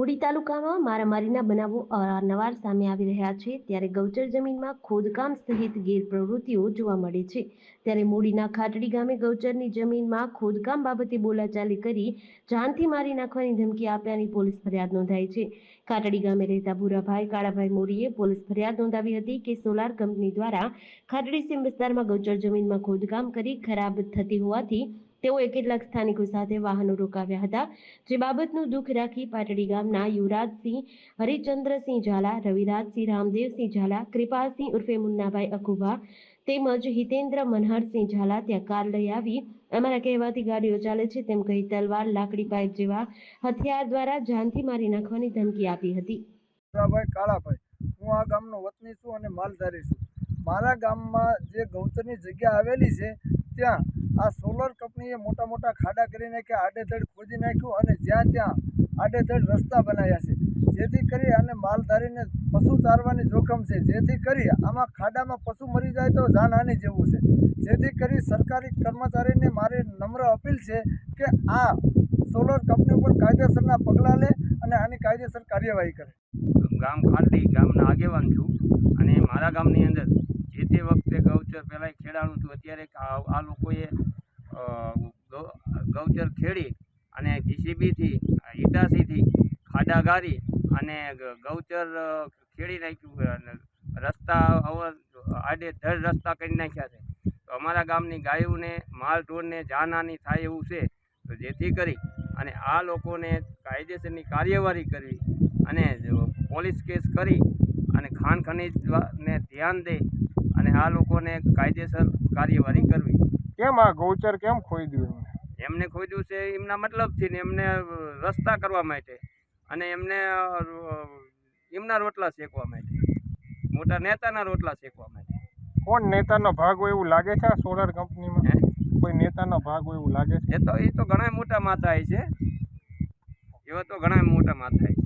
મૂડી તાલુકામાં મારામારીના બનાવો અવારનવાર સામે આવી રહ્યા છે. ત્યારે ગૌચર જમીનમાં ખોદકામ સહિત ગેરપ્રવૃત્તિઓ જોવા મળે છે. ત્યારે મૂડીના ખાટડી ગામે ગૌચરની જમીનમાં ખોદકામ બાબતે બોલાચાલી કરી જાનથી મારી નાખવાની ધમકી આપ્યાની પોલીસ ફરિયાદ નોંધાઈ છે. ખાટડી ગામે રહેતા ભૂરાભાઈ કાળાભાઈ મોરીએ પોલીસ ફરિયાદ નોંધાવી હતી કે સોલાર કંપની દ્વારા ખાટડી સીમ વિસ્તારમાં ગૌચર જમીનમાં ખોદકામ કરી ખરાબ થતી હોવાથી તેઓએ કેટલાક સ્થાનિકો સાથે વાહનો રોકાવ્યા હતા. જે બાબતનું દુઃખ રાખી પાટડી ગામના યુવરાજસિંહ, હરિચંદ્રસિંહ ઝાલા, રવિરાજસિંહ રામદેવસિંહ ઝાલા કૃપાલસિંહ ઉર્ફે મુન્નાભાઈ અકુભા તેમજ હિતેન્દ્ર મનહરસિંહ ઝાલા ત્યાં કાર લઈ આવી. અમારા કહેવાથી ગાડીઓ ચાલે છે તેમ કહી તલવાર, લાકડી પાઇપ જેવા હથિયાર દ્વારા જાનથી મારી નાખવાની ધમકી આપી હતી. કાળાભાઈ, હું આ ગામનો વતની છું અને માલધારી છું. મારા ગામમાં જે ગૌતરની જગ્યા આવેલી છે, ત્યાં આ સોલર કંપનીએ મોટા મોટા ખાડા કરી નાખ્યા આડેધડ ખોદી નાખ્યું અને જ્યાં ત્યાં આડેધડ રસ્તા બનાવ્યા છે. જેથી કરી અને માલધારીને પશુ ચારવાની જોખમ છે. જેથી કરી આમાં ખાડામાં પશુ મરી જાય તો જાનહાનિ જેવું છે. જેથી કરી સરકારી કર્મચારીને મારી નમ્ર અપીલ છે કે આ સોલર કંપની ઉપર કાયદેસરના પગલાં લે અને આની કાયદેસર કાર્યવાહી કરે. ગામ ખાંડી ગામના આગેવાન છું અને મારા ગામની અંદર પહેલાં ખેડાણું હતું. અત્યારે આ લોકોએ ગૌચર ખેડી અને જીસીબીથી હિટાસીથી ખાડા ગારી અને ગૌચર ખેડી નાખ્યું રસ્તા અવર આડે ધડ રસ્તા કરી નાખ્યા છે. તો અમારા ગામની ગાયોને, માલ ઢોરને જાનહાની થાય એવું છે. તો જેથી કરી અને આ લોકોને કાયદેસરની કાર્યવાહી કરવી અને પોલીસ કેસ કરી અને ખાણ ખનીજને ધ્યાન દે અને આ લોકોને કાયદેસર કાર્યવાહી કરવી. કેમ આ ગૌચર કેમ ખોદ્યું એમને? એમને ખોદ્યું છે એમના મતલબથી ને એમને રસ્તા કરવા માટે અને એમને એમના રોટલા શેકવા માટે. મોટા નેતાના રોટલા શેકવા માટે. કોણ નેતાનો ભાગ હોય એવું લાગે છે આ સોલર કંપનીમાં? કોઈ નેતાનો ભાગ હોય એવું લાગે છે? એ તો એ તો ઘણા મોટા માથા છે. એવા તો ઘણા મોટા માથા છે.